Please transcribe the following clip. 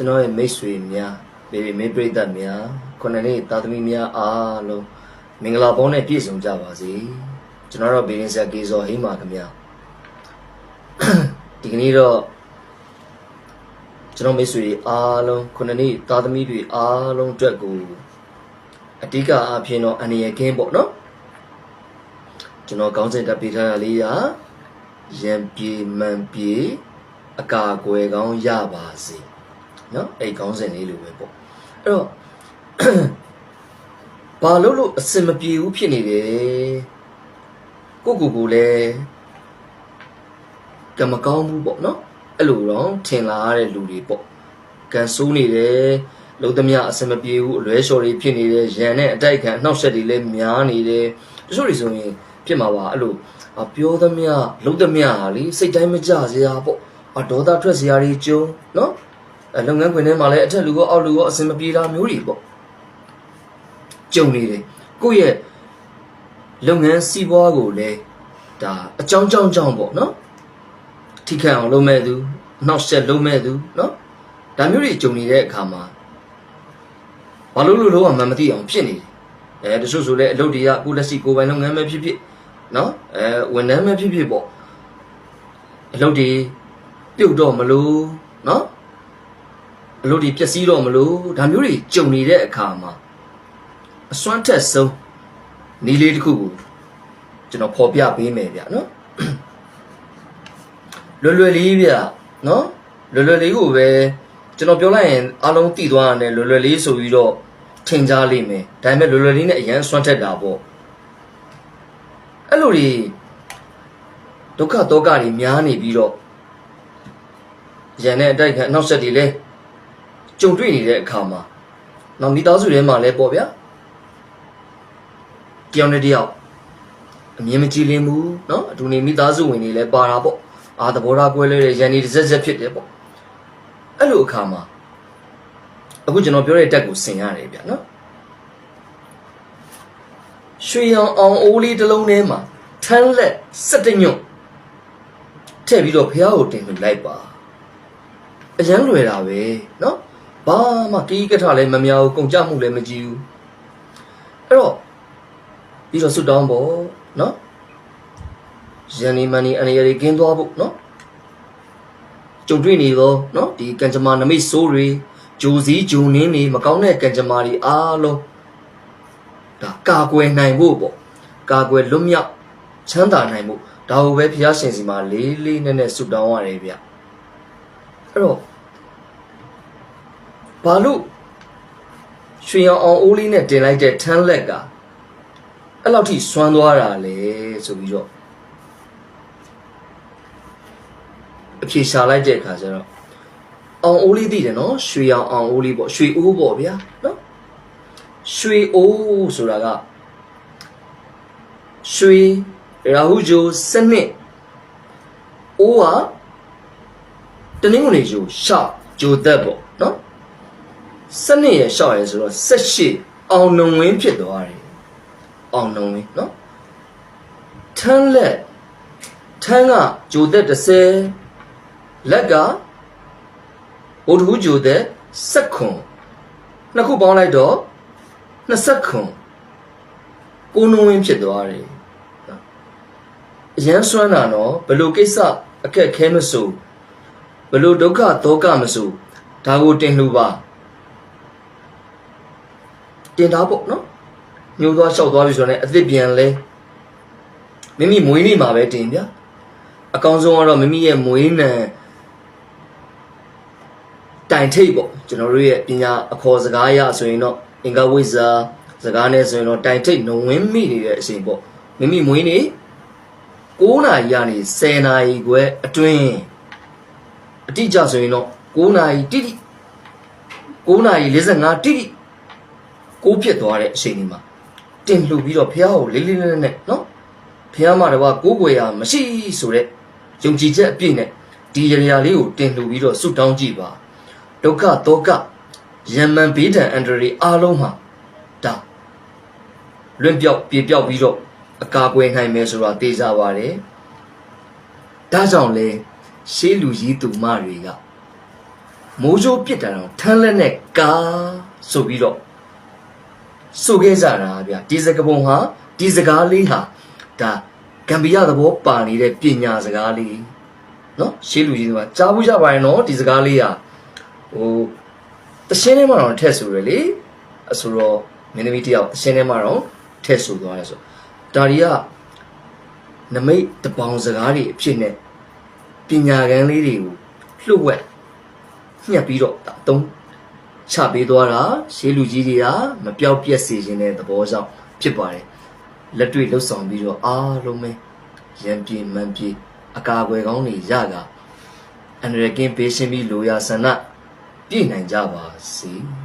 ကျွန်တော်ရဲ့မိတ်ဆွေများဘေဘီမိတ်ပရိသတ်များခုနှစ်နှစ်သားသမီးများအားလုံးမင်္ဂလာပေါင်းနဲ့ပြည့်စုံကြပါစေကျွန်တော်တို့ဘေရင်ဆက်ကေဇော်ဟိမာခင်ဗျာဒီကနေ့တော့ကျွန်တော်မိတ်ဆွေတွေအားလုံးခုနှစ်နှစ်သားသမီးတွေအားလုံးအတွက်ကိုအဓိကအားဖြင့်တော့အနေရကင်းပေါ့နော်ကျွန်တော်ကောင်းစဉ်တက်ပေးထားတာလေးရာရံပြေမှန်ပြေအကာအကွယ်ကောင်းရပါစေ နော်အဲ့ခေါင်းစဉ်လေးလိုပဲပေါ့အဲ့တော့ဘာလို့လို့အစင်မပြေဘူးဖြစ်နေတယ်ကိုကိုကိုလည်းကံမကောင်းဘူးပေါ့နော်အဲ့လိုတော့ထင်လာရတဲ့လူတွေပေါ့ကံဆိုးနေတယ်လုံးသမျှအစင်မပြေဘူးအလွဲလျှော်တွေဖြစ်နေတယ်ရန်နဲ့အတိုက်ခံနှောက်ရက်တွေလည်းများနေတယ်တချို့တွေဆိုရင်ဖြစ်မှာပါအဲ့လိုပြောသမျှလုံးသမျှဟာလေစိတ်တိုင်းမကြစရာပေါ့အဒေါသထွက်စရာတွေကျုံနော် လုပ်ငန်းခွင်ထဲမှာလည်းအထက်လူရောအောက်လူရောအစင်မပြေတာမျိုးတွေပေါ့ကြုံနေတယ်ကိုယ့်ရဲ့လုပ်ငန်းစီးပွားကိုလည်းဒါအကြောင်းကြောင်းကြောင်းပေါ့နော်ထိခိုက်အောင်လုပ်မဲ့သူနှောက်ယှက်လုပ်မဲ့သူနော်ဒါမျိုးတွေကြုံနေတဲ့အခါမှာဘာလို့လို့တော့မှမသိအောင်ဖြစ်နေတယ်အဲတချို့ဆိုလည်းအလုပ်တွေကကိုယ့်လက်ရှိကိုယ်ပိုင်လုပ်ငန်းပဲဖြစ်ဖြစ်နော်အဲဝန်ထမ်းပဲဖြစ်ဖြစ်ပေါ့အလုပ်တွေပြုတ်တော့မလို့နော် အလုပ်တွေပျက်စီးတော့မလို့ဒါမျိုးတွေကြုံနေတဲ့အခါမှာအစွမ်းထက်ဆုံးနီးလေးတစ်ခုကိုကျွန်တော်ဖော်ပြပေးမယ်ဗျနော်လွယ်လွယ်လေးဗျနော်လွယ်လွယ်လေးကိုပဲကျွန်တော်ပြောလိုက်ရင်အားလုံးသိသွားရတယ်လွယ်လွယ်လေးဆိုပြီးတော့ထင်ကြလိမ့်မယ်ဒါပေမဲ့လွယ်လွယ်လေးနဲ့အရန်စွမ်းထက်တာပေါ့အဲ့လိုတွေဒုက္ခတောကတွေများနေပြီးတော့ရန်တဲ့အတိုက်ခံအနောက်ဆက်တွေလဲ ကြုံတွေ့နေတဲ့အခါမှာနောက်မိသားစုထဲမှာလဲပေါ့ဗျာ တယောက်နဲ့တယောက်အမြင်မကြည်လင်ဘူးเนาะအတူနေမိသားစုဝင်တွေလည်းပါတာပေါ့အာသဘောထားကွဲလဲတဲ့ရန်နေတစ်စက်စက်ဖြစ်တယ်ပေါ့အဲ့လိုအခါမှာအခုကျွန်တော်ပြောတဲ့တက်ကိုဆင်ရတယ်ဗျเนาะရွှေရောင်အောင်အိုးလေးတစ်လုံးထဲမှာထန်းလက်စက်တညွန့်ထည့်ပြီးတော့ဖះကိုတင်လှူလိုက်ပါအရန်လွယ်တာပဲเนาะ ဘာမှကီးကထလည်းမများဘူးကုန်ကြမှုလည်းမကြည့်ဘူးအဲ့တော့ပြီးတော့ဆွတ်တောင်းပေါ့နော်ရန်နီမန်နီအနေရီကင်းသွားဖို့နော်ကြုံတွေ့နေတော့နော်ဒီကံကြမ္မာနမိတ်ဆိုးတွေဂျိုစည်းဂျုံနင်းတွေမကောင်းတဲ့ကံကြမ္မာတွေအားလုံးဒါကာကွယ်နိုင်ဖို့ပေါ့ကာကွယ်လွတ်မြောက်ချမ်းသာနိုင်ဖို့ဒါကိုပဲဘုရားရှင်စီမှာလေးလေးနက်နက်ဆွတောင်းရတယ်ဗျအဲ့တော့ ဘာလို့ရွှေရောင်အောင်အိုးလေးနဲ့တင်လိုက်တဲ့ထန်းလက်ကအဲ့လောက်ထိစွမ်းသွားတာလေဆိုပြီးတော့အဖြေရှာလိုက်တဲ့အခါကျတော့အောင်အိုးလေးသိတယ်နော်ရွှေအောင်အောင်အိုးလေးပေါ့ရွှေအိုးပေါ့ဗျာနော်ရွှေအိုးဆိုတာကရွှေရာဟုဂျိုစနစ်အိုးဟာတနင်္ဂနွေဂျိုရှောက်ဂျိုသက်ပေါ့နော် စနစ်ရဲ့ရှောက်ရဲဆိုတော့ဆက်ရှိအောင်နုံဝင်းဖြစ်သွားတယ်အောင်လုံးလေးနော်ထန်းလက်ထန်းကဂျိုသက်30လက်ကဘုဒ္ဓဟူးဂျိုသက်7ခွန်နှစ်ခုပေါင်းလိုက်တော့20ခွန်ကိုနုံဝင်းဖြစ်သွားတယ်နော်အရန်စွမ်းတာနော်ဘလို့ကိစ္စအခက်ခဲမဆိုဘလို့ဒုက္ခဒုက္ခမဆိုဒါကိုတင်လှူပါ တင်တာပေါ့နော်ညှိုးသွားလျှောက်သွားပြီဆိုတော့လည်းအသစ်ပြန်လဲမိမိမွေးနေ့မှာပဲတင်ဗျာအကောင်းဆုံးကတော့မိမိရဲ့မွေးနံတိုင်ထိတ်ပေါ့ကျွန်တော်တို့ရဲ့ပညာအခေါ်စကားအရဆိုရင်တော့အင်္ဂဝိဇ္ဇာစကားနဲ့ဆိုရင်တော့တိုင်ထိတ်နဝင်းမိနေတဲ့အချိန်ပေါ့မိမိမွေးနေ့9နာရီကနေ10နာရီခွဲအတွင်းအတိအကျဆိုရင်တော့9နာရီတိတိ9နာရီ45တိတိ ကိုးဖြစ်သွားတဲ့အချိန်ဒီမှာတင်လှူပြီးတော့ဖះကိုလေးလေးနက်နက်နော်ဖះမှာတော့ကိုးကွယ်ရမရှိဆိုတဲ့ယုံကြည်ချက်အပြည့်နဲ့ဒီရရာလေးကိုတင်လှူပြီးတော့ဆုတောင်းကြည့်ပါဒုက္ခတောကယမန်ဘေးဒဏ်အန္တရာယ်အားလုံးမှာဒါလွင့်ပြောက်ပြေပြောက်ပြီးတော့အကာအကွယ်နိုင်မယ်ဆိုတာသိကြပါတယ်ဒါကြောင့်လေရှေးလူကြီးသူမတွေကမိုးကြိုးပစ်တာတော့ထမ်းလက်နဲ့ကာဆိုပြီးတော့ ဆိုခဲ့ကြတာဗျဒီစကပုံဟာဒီစကားလေးဟာဒါဂမ်ဘီယာသဘောပါနေတဲ့ပညာစကားလေးနော်ရှေးလူကြီးတွေကကြားဘူးကြပါရဲ့နော်ဒီစကားလေးဟာဟိုတရှင်းထဲမှာတော့ထက်ဆိုရလေအဆိုတော့မင်းသမီးတယောက်တရှင်းထဲမှာတော့ထက်ဆိုသွားရဲဆိုဒါတွေကနမိတ်တပေါင်းစကားတွေအဖြစ်နဲ့ပညာကန်းလေးတွေကိုလှုပ်ဝက်ညှက်ပြီးတော့ဒါအသုံး ချပေးသွားတာရှေးလူကြီးတွေကမပြောက်ပြက်စေခြင်းတဲ့သဘောကြောင့်ဖြစ်ပါတယ်လက်တွေ့လှုပ်ဆောင်ပြီးတော့အားလုံးပဲရံပြေမှန်ပြေအကာအကွယ်ကောင်းတွေရတာအန္တရာယ်ကင်းပေးရှင်းပြီးလိုရာဆန္ဒပြည့်နိုင်ကြပါစေ။